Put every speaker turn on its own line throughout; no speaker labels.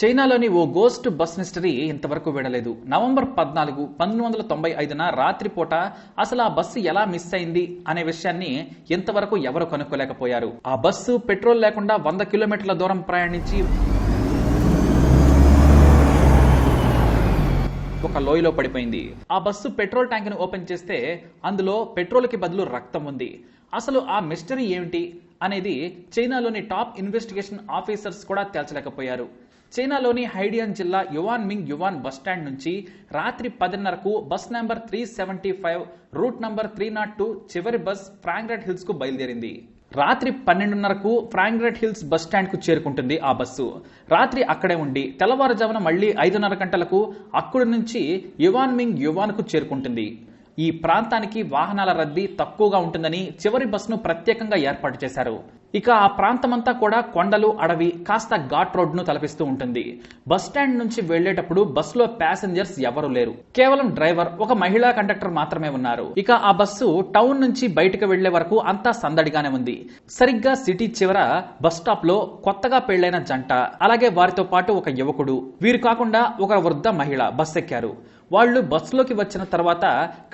చైనాలోని ఓ ghost bus mystery ఇంతవరకు విడలేదు November పద్నాలుగు పంతొమ్మిది వందల తొంభై ఐదున రాత్రిపూట అసలు ఆ బస్సు ఎలా మిస్ అయింది అనే విషయాన్ని ఇంతవరకు ఎవరు కనుక్కోలేకపోయారు. ఆ బస్సు పెట్రోల్ లేకుండా వంద కిలోమీటర్ల దూరం ప్రయాణించి ఒక లోయలో పడిపోయింది. ఆ బస్సు పెట్రోల్ ట్యాంక్ను ఓపెన్ చేస్తే అందులో పెట్రోల్కి బదులు రక్తం ఉంది. అసలు ఆ మిస్టరీ ఏమిటి అనేది చైనాలోని టాప్ ఇన్వెస్టిగేషన్ ఆఫీసర్స్ కూడా తేల్చలేకపోయారు. చైనాలోని హైడియన్ జిల్లా Yuan Ming Yuan bus stand నుంచి రాత్రి పదిన్నరకు bus number three seventy five route number three naught two చివరి బస్ ఫ్రాంగ్రెట్ హిల్స్కు బయలుదేరింది. రాత్రి పన్నెండున్నరకు ఫ్రాంగ్రెట్ హిల్స్ బస్ స్టాండ్కు చేరుకుంటుంది ఆ బస్సు. రాత్రి అక్కడే ఉండి తెల్లవారుజామున మళ్ళీ ఐదున్నర గంటలకు అక్కడి నుంచి యువాన్ మింగ్ యువాన్కు చేరుకుంటుంది. ఈ ప్రాంతానికి వాహనాల రద్దీ తక్కువగా ఉంటుందని చివరి బస్సును ప్రత్యేకంగా ఏర్పాటు చేశారు. ఇక ఆ ప్రాంతమంతా కూడా కొండలు అడవి కాస్త ఘాట్ రోడ్ను తలపిస్తూ ఉంటుంది. బస్ స్టాండ్ నుంచి వెళ్ళేటప్పుడు బస్సులో ప్యాసింజర్స్ ఎవరు లేరు. కేవలం డ్రైవర్ ఒక మహిళా కండక్టర్ మాత్రమే ఉన్నారు. ఇక ఆ బస్సు టౌన్ నుంచి బయటకు వెళ్ళే వరకు అంతా సందడిగానే ఉంది. సరిగ్గా సిటీ చివర బస్ స్టాప్లో కొత్తగా పెళ్ళైన జంట అలాగే వారితో పాటు ఒక యువకుడు. వీరు కాకుండా ఒక వృద్ధ మహిళ బస్ ఎక్కారు వాళ్ళు బస్సులోకి వచ్చిన తర్వాత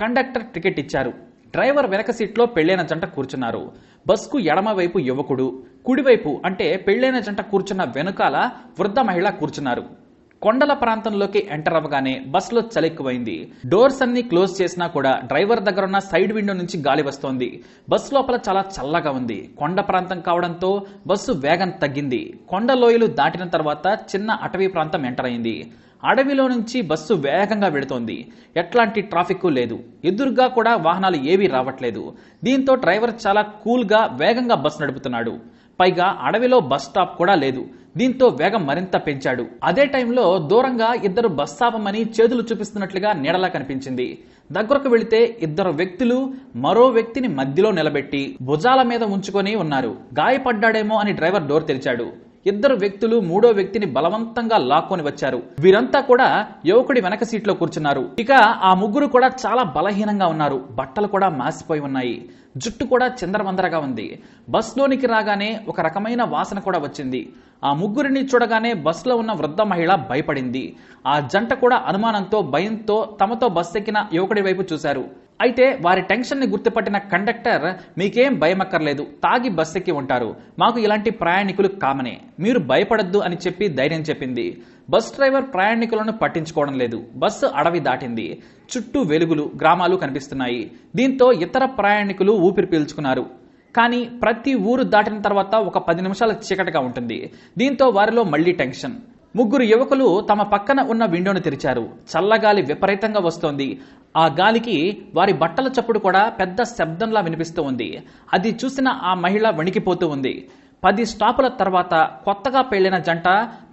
కండక్టర్ టికెట్ ఇచ్చారు. డ్రైవర్ వెనక సీట్లో పెళ్ళైన జంట కూర్చున్నారు. బస్కు ఎడమవైపు యువకుడు కుడివైపు అంటే పెళ్ళైన జంట కూర్చున్న వెనుకాల వృద్ధ మహిళ కూర్చున్నారు. కొండల ప్రాంతంలోకి ఎంటర్ అవ్వగానే బస్సులో చలెక్కువైంది. డోర్స్ అన్ని క్లోజ్ చేసినా కూడా డ్రైవర్ దగ్గర ఉన్న సైడ్ విండో నుంచి గాలి వస్తోంది. బస్సు లోపల చాలా చల్లగా ఉంది. కొండ ప్రాంతం కావడంతో బస్సు వేగం తగ్గింది. కొండ లోయలు దాటిన తర్వాత చిన్న అటవీ ప్రాంతం ఎంటర్ అయింది. అడవిలో నుంచి బస్సు వేగంగా వెడుతోంది ఎట్లాంటి ట్రాఫిక్ లేదు. ఎదురుగా కూడా వాహనాలు ఏవీ రావట్లేదు. దీంతో డ్రైవర్ చాలా కూల్గా వేగంగా బస్సు నడుపుతున్నాడు. పైగా అడవిలో బస్ స్టాప్ కూడా లేదు. దీంతో వేగం మరింత పెంచాడు. అదే టైంలో దూరంగా ఇద్దరు బస్ ఆపమని చేతులు చూపిస్తున్నట్లుగా నీడలా కనిపించింది. దగ్గరకు వెళితే ఇద్దరు వ్యక్తులు మరో వ్యక్తిని మధ్యలో నిలబెట్టి భుజాల మీద ఉంచుకొని ఉన్నారు. గాయపడ్డాడేమో అని డ్రైవర్ డోర్ తెరిచాడు. ఇద్దరు వ్యక్తులు మూడో వ్యక్తిని బలవంతంగా లాక్కొని వచ్చారు. వీరంతా కూడా యువకుడి వెనక సీట్లో కూర్చున్నారు. ఇక ఆ ముగ్గురు కూడా చాలా బలహీనంగా ఉన్నారు. బట్టలు కూడా మాసిపోయి ఉన్నాయి. జుట్టు కూడా చందరవందరగా ఉంది. బస్లోనికి రాగానే ఒక రకమైన వాసన కూడా వచ్చింది. ఆ ముగ్గురిని చూడగానే బస్సులో ఉన్న వృద్ధ మహిళ భయపడింది. ఆ జంట కూడా అనుమానంతో భయంతో తమతో బస్ ఎక్కిన యువకుడి వైపు చూశారు. అయితే వారి టెన్షన్ని గుర్తుపట్టిన కండక్టర్ మీకేం భయమక్కర్లేదు తాగి బస్ ఎక్కి ఉంటారు. మాకు ఇలాంటి ప్రయాణికులు కామనే. మీరు భయపడద్దు అని చెప్పి ధైర్యం చెప్పింది. బస్ డ్రైవర్ ప్రయాణికులను పట్టించుకోవడం లేదు. బస్సు అడవి దాటింది. చుట్టూ వెలుగులు గ్రామాలు కనిపిస్తున్నాయి. దీంతో ఇతర ప్రయాణికులు ఊపిరి పీల్చుకున్నారు. కానీ ప్రతి ఊరు దాటిన తర్వాత ఒక పది నిమిషాల చీకటిగా ఉంటుంది. దీంతో వారిలో మళ్ళీ టెన్షన్. ముగ్గురు యువకులు తమ పక్కన ఉన్న విండోను తెరిచారు. చల్లగాలి విపరీతంగా వస్తోంది. ఆ గాలికి వారి బట్టల చప్పుడు కూడా పెద్ద శబ్దంలా వినిపిస్తూ ఉంది. అది చూసిన ఆ మహిళ వణికిపోతూ ఉంది. పది స్టాపుల తర్వాత కొత్తగా పెళ్ళిన జంట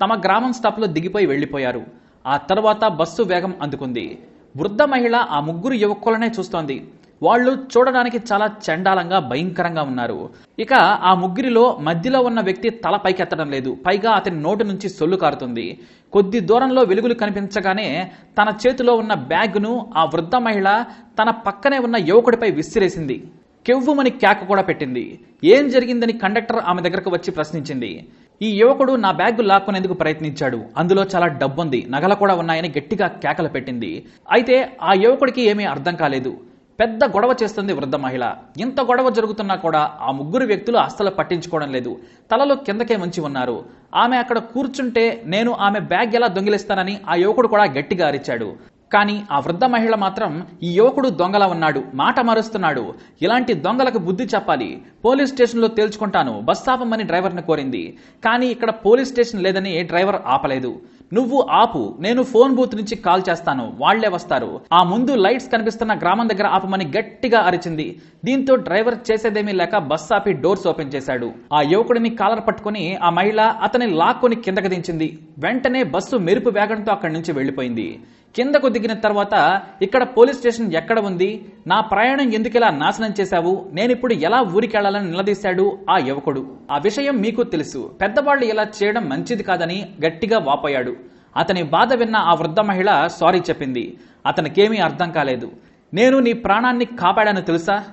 తమ గ్రామం స్టాప్లో దిగిపోయి వెళ్ళిపోయారు ఆ తర్వాత బస్సు వేగం అందుకుంది. వృద్ధ మహిళ ఆ ముగ్గురు యువకులనే చూస్తోంది. వాళ్ళు చూడడానికి చాలా చండాలంగా భయంకరంగా ఉన్నారు. ఇక ఆ ముగ్గురిలో మధ్యలో ఉన్న వ్యక్తి తల పైకెత్తడం లేదు. పైగా అతని నోటి నుంచి సొల్లు కారుతుంది. కొద్ది దూరంలో వెలుగులు కనిపించగానే తన చేతిలో ఉన్న బ్యాగ్ను ఆ వృద్ధ మహిళ తన పక్కనే ఉన్న యువకుడిపై విసిరేసింది. కెవ్వుమని కేక కూడా పెట్టింది. ఏం జరిగిందని కండక్టర్ ఆమె దగ్గరకు వచ్చి ప్రశ్నించింది. ఈ యువకుడు నా బ్యాగ్ లాక్కునేందుకు ప్రయత్నించాడు. అందులో చాలా డబ్బుంది. నగల కూడా ఉన్నాయని గట్టిగా కేకలు పెట్టింది. అయితే ఆ యువకుడికి ఏమీ అర్థం కాలేదు. పెద్ద గొడవ చేస్తుంది వృద్ధ మహిళ. ఇంత గొడవ జరుగుతున్నా కూడా ఆ ముగ్గురు వ్యక్తులు అస్సలు పట్టించుకోవడం లేదు. తలలో కిందకే ఉంచి ఉన్నారు. ఆమె అక్కడ కూర్చుంటే నేను ఆమె బ్యాగ్ ఎలా దొంగిలిస్తానని ఆ యువకుడు కూడా గట్టిగా అరిచాడు. కానీ ఆ వృద్ధ మహిళ మాత్రం ఈ యువకుడు దొంగలా ఉన్నాడు మాట మారుస్తున్నాడు. ఇలాంటి దొంగలకు బుద్ధి చెప్పాలి. పోలీస్ స్టేషన్లో తేల్చుకుంటాను. బస్ ఆపమని డ్రైవర్ని కోరింది. కానీ ఇక్కడ పోలీస్ స్టేషన్ లేదని డ్రైవర్ ఆపలేదు. నువ్వు ఆపు నేను ఫోన్ బూత్ నుంచి కాల్ చేస్తాను వాళ్ళే వస్తారు. ఆ ముందు లైట్స్ కనిపిస్తున్న గ్రామం దగ్గర ఆపమని గట్టిగా అరిచింది. దీంతో డ్రైవర్ చేసేదేమీ లేక బస్ ఆపి డోర్స్ ఓపెన్ చేశాడు. ఆ యువకుడిని కాలర్ పట్టుకుని ఆ మహిళ అతని లాక్కొని కిందకు దించింది. వెంటనే బస్సు మెరుపు వేగంతో అక్కడి నుంచి వెళ్ళిపోయింది కిందకు దిగిన తర్వాత ఇక్కడ పోలీస్ స్టేషన్ ఎక్కడ ఉంది? నా ప్రయాణం ఎందుకిలా నాశనం చేశావు? నేనిప్పుడు ఎలా ఊరికెళ్ళాలని నిలదీశాడు ఆ యువకుడు. ఆ విషయం మీకు తెలుసు. పెద్దవాళ్ళు ఇలా చేయడం మంచిది కాదని గట్టిగా వాపోయాడు. అతని బాధ విన్న ఆ వృద్ధ మహిళ సారీ చెప్పింది. అతనికేమీ అర్థం కాలేదు. నేను నీ ప్రాణాన్ని కాపాడాను తెలుసా?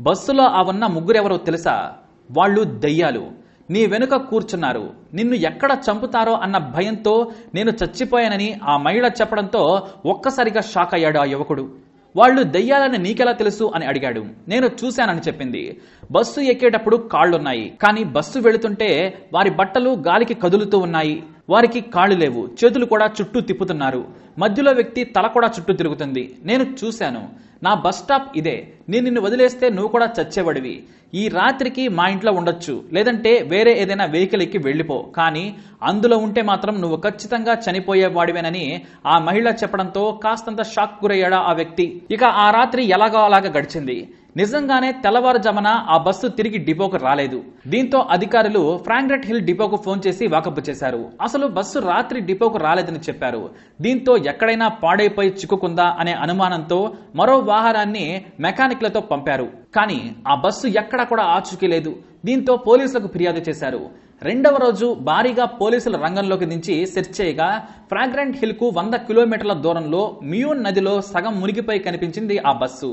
బస్సులో ఆ ఉన్న ముగ్గురెవరో తెలుసా? వాళ్ళు దయ్యాలు. నీ వెనుక కూర్చున్నారు. నిన్ను ఎక్కడ చంపుతారో అన్న భయంతో నేను చచ్చిపోయానని ఆ మహిళ చెప్పడంతో ఒక్కసారిగా షాక్ అయ్యాడు ఆ యువకుడు. వాళ్ళు దెయ్యాలని నీకెలా తెలుసు? అని అడిగాడు. నేను చూశానని చెప్పింది. బస్సు ఎక్కేటప్పుడు కాళ్ళున్నాయి. కానీ బస్సు వెళుతుంటే వారి బట్టలు గాలికి కదులుతూ ఉన్నాయి. వారికి కాళ్ళు లేవు చేతులు కూడా చుట్టూ తిప్పుతున్నారు. మధ్యలో వ్యక్తి తల కూడా చుట్టూ తిరుగుతుంది. నేను చూశాను. నా బస్ స్టాప్ ఇదే. నేను నిన్ను వదిలేస్తే నువ్వు కూడా చచ్చేవాడివి. ఈ రాత్రికి మా ఇంట్లో ఉండొచ్చు. లేదంటే వేరే ఏదైనా వెహికల్ ఎక్కి వెళ్ళిపో. కానీ అందులో ఉంటే మాత్రం నువ్వు ఖచ్చితంగా చనిపోయేవాడివేనని ఆ మహిళ చెప్పడంతో కాస్తంత షాక్ గురయ్యాడా ఆ వ్యక్తి. ఇక ఆ రాత్రి ఎలాగో అలాగా గడిచింది. నిజంగానే తెల్లవారుజామున ఆ బస్సు తిరిగి డిపోకు రాలేదు. దీంతో అధికారులు ఫ్రాంక్రెట్ హిల్ డిపోకు ఫోన్ చేసి వాకప్ చేశారు. అసలు బస్సు రాత్రి డిపోకు రాలేదని చెప్పారు. దీంతో ఎక్కడైనా పాడైపోయి చిక్కుకుందా అనే అనుమానంతో మరో వాహనాన్ని మెకానిక్లతో పంపారు. కానీ ఆ బస్సు ఎక్కడా కూడా ఆచూకీ లేదు. దీంతో పోలీసులకు ఫిర్యాదు చేశారు. రెండవ రోజు భారీగా పోలీసుల రంగంలోకి దించి సెర్చ్ చేయగా ఫ్రాగ్రెంట్ హిల్కు వంద కిలోమీటర్ల దూరంలో మియూన్ నదిలో సగం మునిగిపోయి కనిపించింది ఆ బస్సు.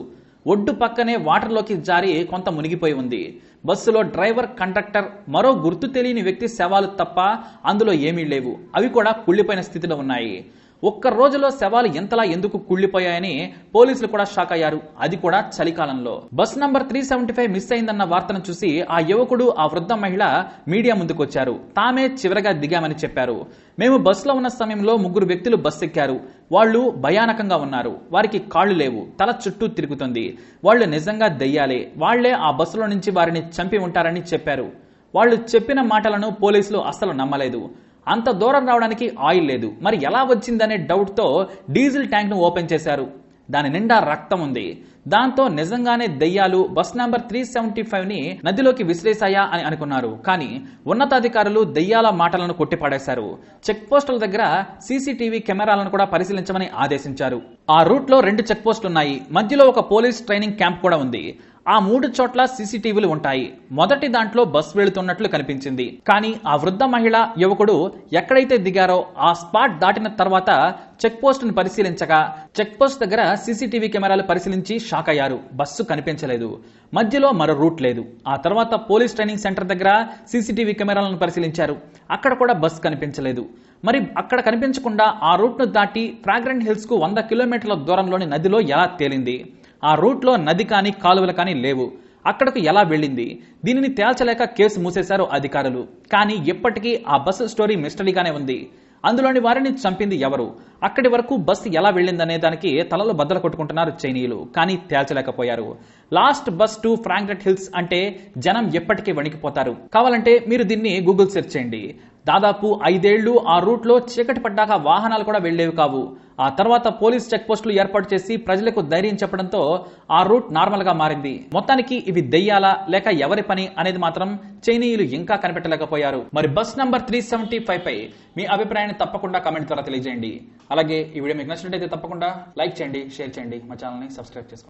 ఒడ్డు పక్కనే వాటర్లోకి జారి కొంత మునిగిపోయి ఉంది. బస్సులో డ్రైవర్ కండక్టర్ మరో గుర్తు తెలియని వ్యక్తి శవాలు తప్ప అందులో ఏమీ లేవు. అవి కూడా కుళ్ళిపోయిన స్థితిలో ఉన్నాయి. ఒక్క రోజులో శవాలు ఎంతలా ఎందుకు కుళ్ళిపోయాయని పోలీసులు కూడా షాక్ అయ్యారు. అది కూడా చలికాలంలో. Bus number three seventy five miss అయిందన్న వార్తను చూసి ఆ యువకుడు ఆ వృద్ధ మహిళ మీడియా ముందుకొచ్చారు. తామే చివరగా దిగామని చెప్పారు. మేము బస్సులో ఉన్న సమయంలో ముగ్గురు వ్యక్తులు బస్ ఎక్కారు వాళ్ళు భయానకంగా ఉన్నారు. వారికి కాళ్ళు లేవు. తల చుట్టూ తిరుగుతుంది. వాళ్ళు నిజంగా దెయ్యాలే. వాళ్ళే ఆ బస్సులో నుంచి వారిని చంపి ఉంటారని చెప్పారు. వాళ్ళు చెప్పిన మాటలను పోలీసులు అస్సలు నమ్మలేదు. అంత దూరం రావడానికి ఆయిల్ లేదు. మరి ఎలా వచ్చిందనే డౌట్తో డీజిల్ ట్యాంక్ను ఓపెన్ చేశారు. దాని నిండా రక్తం ఉంది. దాంతో నిజంగానే దెయ్యాలు బస్ నంబర్ త్రీ సెవెంటీ ఫైవ్ని నదిలోకి విసిరేశాయా అని అనుకున్నారు. కానీ ఉన్నతాధికారులు దెయ్యాల మాటలను కొట్టిపడేశారు. చెక్ పోస్టుల దగ్గర సీసీటీవీ కెమెరాలను కూడా పరిశీలించమని ఆదేశించారు. ఆ రూట్లో రెండు చెక్ పోస్టులు ఉన్నాయి మధ్యలో ఒక పోలీస్ ట్రైనింగ్ క్యాంప్ కూడా ఉంది. ఆ మూడు చోట్ల సీసీటీవీలు ఉంటాయి. మొదటి దాంట్లో బస్ వెళుతున్నట్లు కనిపించింది. కానీ ఆ వృద్ధ మహిళ యువకుడు ఎక్కడైతే దిగారో ఆ స్పాట్ దాటిన తర్వాత చెక్ పోస్ట్ను పరిశీలించగా చెక్ పోస్ట్ దగ్గర సీసీటీవీ కెమెరాలు పరిశీలించి షాక్ అయ్యారు. బస్సు కనిపించలేదు. మధ్యలో మరో రూట్ లేదు. ఆ తర్వాత పోలీస్ ట్రైనింగ్ సెంటర్ దగ్గర సీసీటీవీ కెమెరాలను పరిశీలించారు. అక్కడ కూడా బస్సు కనిపించలేదు. మరి అక్కడ కనిపించకుండా ఆ రూట్ను దాటి ఫ్రాగ్రెంట్ హిల్స్కు వంద కిలోమీటర్ల దూరంలోని నదిలో ఎలా తేలింది? ఆ రూట్లో నది కానీ కాలువలు కానీ లేవు. అక్కడకు ఎలా వెళ్ళింది? దీనిని తేల్చలేక కేసు మూసేశారు అధికారులు. కానీ ఇప్పటికీ ఆ బస్సు స్టోరీ మిస్టరీగానే ఉంది. అందులోని వారిని చంపింది ఎవరు? అక్కడి వరకు బస్సు ఎలా వెళ్ళిందనే దానికి తలలు బద్దలు కొట్టుకుంటున్నారు చైనీయులు. కానీ తేల్చలేకపోయారు. Last bus to Fragrant Hills అంటే జనం ఎప్పటికీ వణికిపోతారు. కావాలంటే మీరు దీన్ని గూగుల్ సెర్చ్ చేయండి. దాదాపు ఐదేళ్ళు ఆ రూట్లో చీకటి పడ్డాక వాహనాలు కూడా వెళ్ళేవి కావు. ఆ తర్వాత పోలీస్ చెక్ పోస్టులు ఏర్పాటు చేసి ప్రజలకు ధైర్యం చెప్పడంతో ఆ రూట్ నార్మల్గా మారింది. మొత్తానికి ఇవి దెయ్యాలా లేక ఎవరి పని అనేది మాత్రం చైనీయులు ఇంకా కనిపెట్టలేకపోయారు. మరి bus number three seventy five పై మీ అభిప్రాయాన్ని తప్పకుండా కామెంట్ ద్వారా తెలియజేయండి. అలాగే ఈ వీడియో మీకు నచ్చినట్టయితే తప్పకుండా లైక్ చేయండి షేర్ చేయండి. మా ఛానల్ని సబ్స్క్రైబ్ చేసుకోండి.